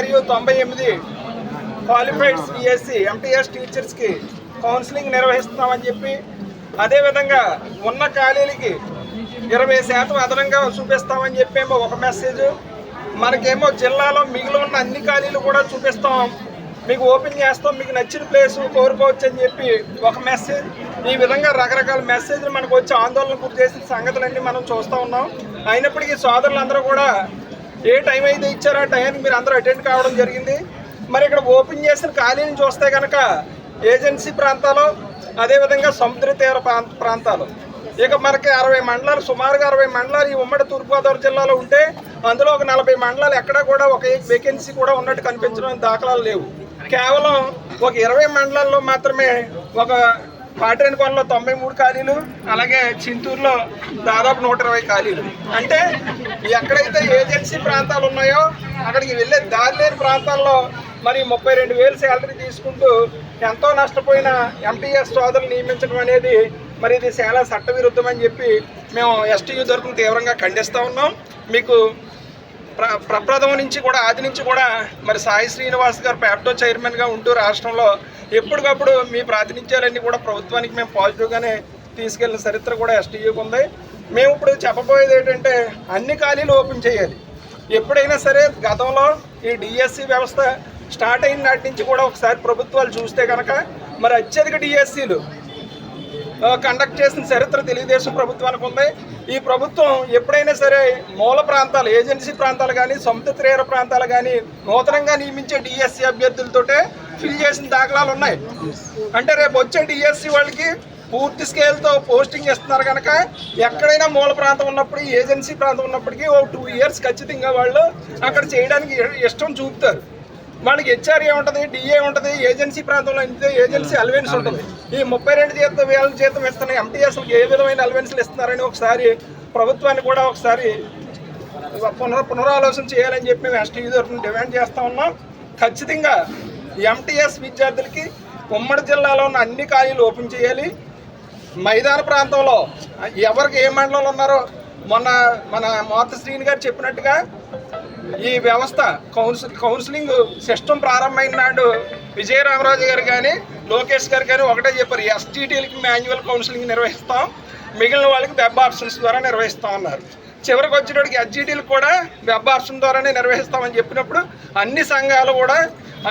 మరియు తొంభై ఎనిమిది క్వాలిఫైడ్ సిఎస్సి ఎంటీఎస్ టీచర్స్కి కౌన్సిలింగ్ నిర్వహిస్తున్నామని చెప్పి అదేవిధంగా ఉన్న ఖాళీలకి ఇరవై శాతం అదనంగా చూపిస్తామని చెప్పేమో ఒక మెసేజ్ మనకేమో జిల్లాలో మిగిలి ఉన్న అన్ని ఖాళీలు కూడా చూపిస్తాం. మీకు ఓపెన్ చేస్తాం మీకు నచ్చిన ప్లేస్ కోరుకోవచ్చు అని చెప్పి ఒక మెసేజ్ ఈ విధంగా రకరకాల మెసేజ్లు మనకు వచ్చి ఆందోళన గురి చేసిన సంగతులన్నీ మనం చూస్తూ ఉన్నాం. అయినప్పటికీ సోదరులందరూ కూడా ఏ టైం అయితే ఇచ్చారో ఆ టైంకి మీరు అందరూ అటెండ్ కావడం జరిగింది. మరి ఇక్కడ ఓపెన్ చేసిన ఖాళీని చూస్తే కనుక ఏజెన్సీ ప్రాంతాలు అదేవిధంగా సముద్ర తీర ప్రాంతాలు. ఇక మనకి అరవై మండలాలు సుమారుగా అరవై మండలాలు ఈ ఉమ్మడి తూర్పుగోదావరి జిల్లాలో ఉంటే అందులో ఒక నలభై మండలాలు ఎక్కడ కూడా ఒక వేకెన్సీ కూడా ఉన్నట్టు కనిపించడం దాఖలాలు లేవు. కేవలం ఒక ఇరవై మండలాల్లో మాత్రమే ఒక పాటిరెనికొండలో తొంభై మూడు ఖాళీలు అలాగే చింతూరులో దాదాపు నూట ఇరవై ఖాళీలు. అంటే ఎక్కడైతే ఏజెన్సీ ప్రాంతాలు ఉన్నాయో అక్కడికి వెళ్ళే దారి లేని ప్రాంతాల్లో మరి ముప్పై రెండు వేలు శాలరీ తీసుకుంటూ ఎంతో నష్టపోయిన ఎంపీఎస్ సోదరులు నియమించడం అనేది మరి ఇది చాలా చట్టవిరుద్ధం అని చెప్పి మేము ఎస్టీయూ తరఫున తీవ్రంగా ఖండిస్తూ ఉన్నాం. మీకు ప్రప్రథమ నుంచి కూడా ఆది నుంచి కూడా మరి సాయి శ్రీనివాస్ గారు ప్యాప్టో చైర్మన్గా ఉంటూ రాష్ట్రంలో ఎప్పటికప్పుడు మీ ప్రాతినిధ్యాలన్నీ కూడా ప్రభుత్వానికి మేము పాజిటివ్గానే తీసుకెళ్ళిన చరిత్ర కూడా ఎస్టీయూకి ఉంది. మేము ఇప్పుడు చెప్పబోయేది ఏంటంటే అన్ని ఖాళీలు ఓపెన్ చేయాలి. ఎప్పుడైనా సరే గతంలో ఈ డిఎస్సి వ్యవస్థ స్టార్ట్ అయిన నాటి నుంచి కూడా ఒకసారి ప్రభుత్వాలు చూస్తే కనుక మరి అత్యధిక డిఎస్సీలు కండక్ట్ చేసిన చరిత్ర తెలుగుదేశం ప్రభుత్వానికి ఉంది ఈ ప్రభుత్వం ఎప్పుడైనా సరే మూల ప్రాంతాలు ఏజెన్సీ ప్రాంతాలు కానీ సముద్ర తీర ప్రాంతాలు కానీ నూతనంగా నియమించే డిఎస్సి అభ్యర్థులతోటే ఫిల్ చేసిన దాఖలాలు ఉన్నాయి. అంటే రేపు వచ్చే డిఎస్సి వాళ్ళకి పూర్తి స్కేల్తో పోస్టింగ్ ఇస్తున్నారు కనుక ఎక్కడైనా మూల ప్రాంతం ఉన్నప్పుడు ఏజెన్సీ ప్రాంతం ఉన్నప్పటికీ ఓ టూ ఇయర్స్ ఖచ్చితంగా వాళ్ళు అక్కడ చేయడానికి ఇష్టం చూపుతారు. మనకి హెచ్ఆర్ ఉంటుంది డిఏ ఉంటుంది ఏజెన్సీ ప్రాంతంలో ఏజెన్సీ అలవెన్స్ ఉంటుంది. ఈ ముప్పై రెండు జీతం వేల జీతం ఇస్తున్న ఎంటీఎస్లకు ఏ విధమైన అలవెన్స్లు ఇస్తున్నారని ఒకసారి ప్రభుత్వాన్ని కూడా ఒకసారి పునర్ పునరాలోచన చేయాలని చెప్పి మేము ఎస్టీ తరఫున డిమాండ్ చేస్తూ ఉన్నాం. ఖచ్చితంగా ఎంటీఎస్ విద్యార్థులకి ఉమ్మడి జిల్లాలో ఉన్న అన్ని ఖాళీలు ఓపెన్ చేయాలి. మైదాన ప్రాంతంలో ఎవరికి ఏ మండలంలో ఉన్నారో మొన్న మన మోత శ్రీని గారు చెప్పినట్టుగా ఈ వ్యవస్థ కౌన్సిల్ కౌన్సిలింగ్ సిస్టమ్ ప్రారంభమైన నాడు విజయరామరాజు గారు కానీ లోకేష్ గారు కానీ ఒకటే చెప్పారు ఎస్టీటీలకి మాన్యువల్ కౌన్సిలింగ్ నిర్వహిస్తాం మిగిలిన వాళ్ళకి వెబ్ ఆప్షన్స్ ద్వారా నిర్వహిస్తాం అన్నారు. చివరికి వచ్చేటప్పటికి ఎస్జీటీలు కూడా వెబ్ ఆప్షన్ ద్వారానే నిర్వహిస్తామని చెప్పినప్పుడు అన్ని సంఘాలు కూడా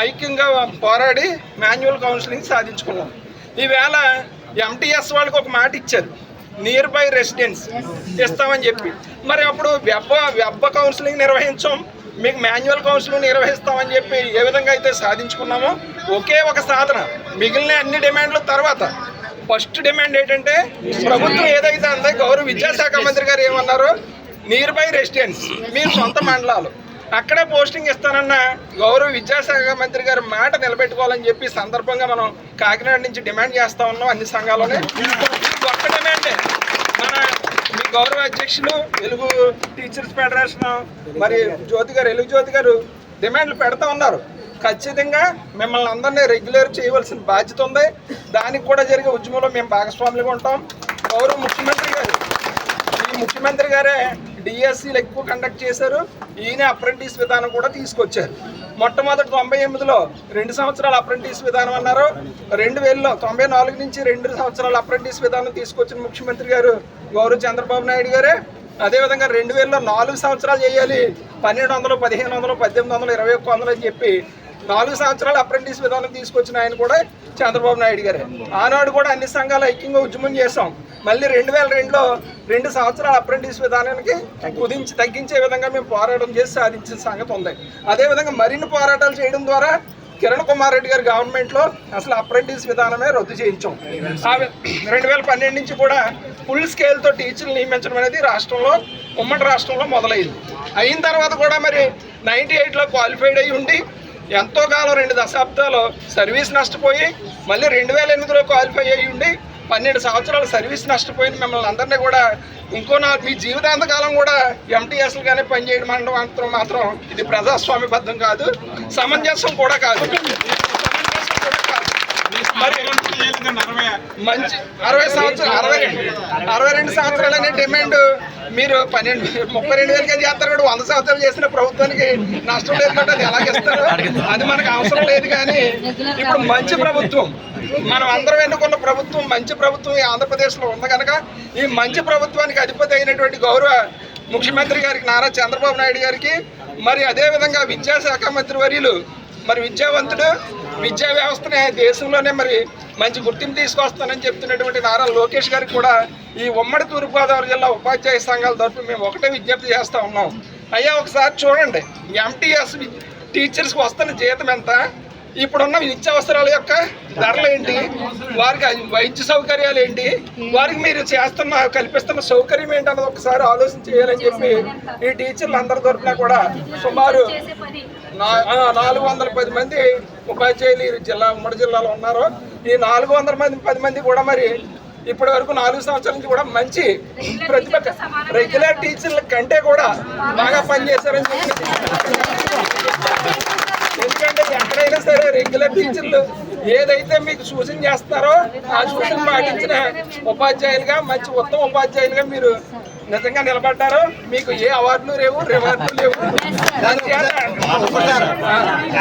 ఐక్యంగా పోరాడి మాన్యువల్ కౌన్సిలింగ్ సాధించుకున్నాం. ఈవేళ ఎంటీఎస్ వాళ్ళకి ఒక మాట ఇచ్చారు నియర్ బై రెసిడెన్స్ ఇస్తామని చెప్పి. మరి అప్పుడు వెబ్ వెబ్ కౌన్సిలింగ్ నిర్వహించాం. మీకు మాన్యువల్ కౌన్సిలింగ్ నిర్వహిస్తామని చెప్పి ఏ విధంగా అయితే సాధించుకున్నామో ఒకే ఒక సాధన. మిగిలిన అన్ని డిమాండ్ల తర్వాత ఫస్ట్ డిమాండ్ ఏంటంటే ప్రభుత్వం ఏదైతే అందో గౌరవ విద్యాశాఖ మంత్రి గారు ఏమన్నారు నియర్ బై రెసిడెన్స్ మీ సొంత మండలాలు. అక్కడే పోస్టింగ్ ఇస్తానన్న గౌరవ విద్యాశాఖ మంత్రి గారు మాట నిలబెట్టుకోవాలని చెప్పి సందర్భంగా మనం కాకినాడ నుంచి డిమాండ్ చేస్తా ఉన్నాం అన్ని సంఘాలని ఒక్క డిమాండే మన మీ గౌరవ అధ్యక్షులు తెలుగు టీచర్స్ ఫెడరేషన్ మరి జ్యోతి గారు ఎలుగు జ్యోతి గారు డిమాండ్లు పెడతా ఉన్నారు. ఖచ్చితంగా మిమ్మల్ని అందరినీ రెగ్యులర్ చేయవలసిన బాధ్యత ఉంది. దానికి కూడా జరిగే ఉద్యమంలో మేము భాగస్వాములుగా ఉంటాం. గౌరవ ముఖ్యమంత్రి గారు ఈ ముఖ్యమంత్రి గారే డిఎస్సీలు ఎక్కువ కండక్ట్ చేశారు. ఈయన అప్రెంటిస్ విధానం కూడా తీసుకొచ్చారు. మొట్టమొదటి తొంభై ఎనిమిదిలో రెండు సంవత్సరాల అప్రెంటిస్ విధానం అన్నారు. రెండు వేలలో తొంభై నాలుగు నుంచి రెండు సంవత్సరాల అప్రెంటిస్ విధానం తీసుకొచ్చిన ముఖ్యమంత్రి గారు గౌరవ చంద్రబాబు నాయుడు గారే. అదేవిధంగా రెండు వేలలో నాలుగు సంవత్సరాలు చేయాలి. పన్నెండు వందలు పదిహేను వందలు పద్దెనిమిది వందలు ఇరవై ఒక్క వందలు అని చెప్పి నాలుగు సంవత్సరాల అప్రెంటిస్ విధానం తీసుకొచ్చిన ఆయన కూడా చంద్రబాబు నాయుడు గారే. ఆనాడు కూడా అన్ని సంఘాలు ఐక్యంగా ఉద్యమం చేశాం. మళ్ళీ రెండు వేల రెండులో రెండు సంవత్సరాల అప్రెంటిస్ విధానానికి కుదించి తగ్గించే విధంగా మేము పోరాటం చేసి సాధించిన సంగతి ఉంది. అదేవిధంగా మరిన్ని పోరాటాలు చేయడం ద్వారా కిరణ్ కుమార్ రెడ్డి గారి గవర్నమెంట్లో అసలు అప్రెంటిస్ విధానమే రద్దు చేయించాం. రెండు వేల పన్నెండు నుంచి కూడా ఫుల్ స్కేల్తో టీచర్లు నియమించడం అనేది రాష్ట్రంలో ఉమ్మడి రాష్ట్రంలో మొదలైంది. అయిన తర్వాత కూడా మరి నైంటీ ఎయిట్లో క్వాలిఫైడ్ అయి ఉండి ఎంతో కాలం రెండు దశాబ్దాలు సర్వీస్ నష్టపోయి మళ్ళీ రెండు వేల ఎనిమిదిలో క్వాలిఫై అయ్యి ఉండి పన్నెండు సంవత్సరాలు సర్వీస్ నష్టపోయిన మిమ్మల్ని అందరినీ కూడా ఇంకో నా మీ జీవితాంత కాలం కూడా ఎంటీఎస్లు కానీ పనిచేయడం అనడం మాత్రం మాత్రం ఇది ప్రజాస్వామ్యబద్ధం కాదు సమంజసం కూడా కాదు సమంజసం కూడా కాదు మరి మంచి అరవై సంవత్సరాలు అరవై రెండు అరవై రెండు సంవత్సరాలనే డిమాండ్ మీరు పన్నెండు ముప్పై రెండు వేలకే చేస్తారు కూడా వంద సంవత్సరాలు చేసిన ప్రభుత్వానికి నష్టం లేదు కాబట్టి అది ఎలాగిస్తారు అది మనకు అవసరం లేదు కానీ ఇప్పుడు మంచి ప్రభుత్వం మనం అందరం ఎన్నుకున్న ప్రభుత్వం మంచి ప్రభుత్వం ఈ ఆంధ్రప్రదేశ్లో ఉంది కనుక ఈ మంచి ప్రభుత్వానికి అధిపతి అయినటువంటి గౌరవ ముఖ్యమంత్రి గారికి నారా చంద్రబాబు నాయుడు గారికి మరి అదేవిధంగా విద్యాశాఖ మంత్రి వర్యులు మరి విద్యావంతుడు విద్యా వ్యవస్థనే దేశంలోనే మరి మంచి గుర్తింపు తీసుకొస్తానని చెప్తున్నటువంటి నారా లోకేష్ గారికి కూడా ఈ ఉమ్మడి తూర్పుగోదావరి జిల్లా ఉపాధ్యాయ సంఘాల తరఫున మేము ఒకటే విజ్ఞప్తి చేస్తూ ఉన్నాం. అయ్యా ఒకసారి చూడండి. ఎంటీఎస్ టీచర్స్కి వస్తున్న జీతం ఎంత? ఇప్పుడున్న నిత్యావసరాల యొక్క ధరలు ఏంటి? వారికి వైద్య సౌకర్యాలు ఏంటి? వారికి మీరు చేస్తున్న కల్పిస్తున్న సౌకర్యం ఏంటన్నది ఒకసారి ఆలోచన చేయాలని చెప్పి ఈ టీచర్లు అందరి తరఫున కూడా సుమారు నాలుగు వందల పది మంది ఉపాధ్యాయులు ఈ జిల్లా ఉమ్మడి జిల్లాలో ఉన్నారు. ఈ నాలుగు వందల మంది పది మంది కూడా మరి ఇప్పటి వరకు నాలుగు సంవత్సరాల నుంచి కూడా మంచి ప్రతిభ రెగ్యులర్ టీచర్ల కంటే కూడా బాగా పనిచేశారని చెప్పి ఎందుకంటే ఎక్కడైనా సరే రెగ్యులర్ టీచర్లు ఏదైతే మీకు సూచన చేస్తారో ఆ సూచన పాటించిన ఉపాధ్యాయులుగా మంచి ఉత్తమ ఉపాధ్యాయులుగా మీరు నిజంగా నిలబడ్డారు మీకు ఏ అవార్డులు లేవు రివార్డులు లేవు.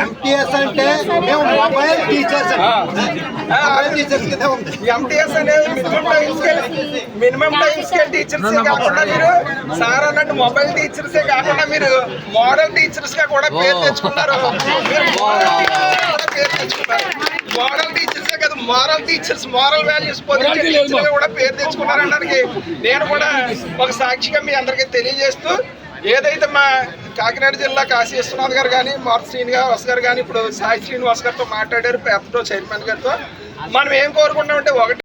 ఎంటీఎస్ అంటే మేము మొబైల్ టీచర్స్ ఎంటీఎస్ అనేది minimum time scale minimum time scale teachers కాకుండా మీరు సార్ అన్నట్టు మొబైల్ టీచర్సే కాకుండా మీరు మోడల్ టీచర్స్గా కూడా పేరు తెచ్చుకున్నారు. మీరు మోడల్ టీచర్స్గా కూడా పేరు తెచ్చుకున్నారు. మోడల్ టీచర్సే కదా మోరల్ టీచర్స్ మోరల్ వాల్యూస్ కూడా పేరు తెచ్చుకున్నారనడానికి నేను కూడా ఒక సాక్షిగా మీ అందరికీ తెలియజేస్తూ ఏదైతే మా కాకినాడ జిల్లా కాశీ విశ్వనాథ్ గారు కానీ మారుతి శ్రీనివాస్ గారు కానీ ఇప్పుడు సాయి శ్రీనివాస్ గారితో మాట్లాడారు పేపర్తో చైర్మన్ గారితో. మనం ఏం కోరుకుంటామంటే ఒకటి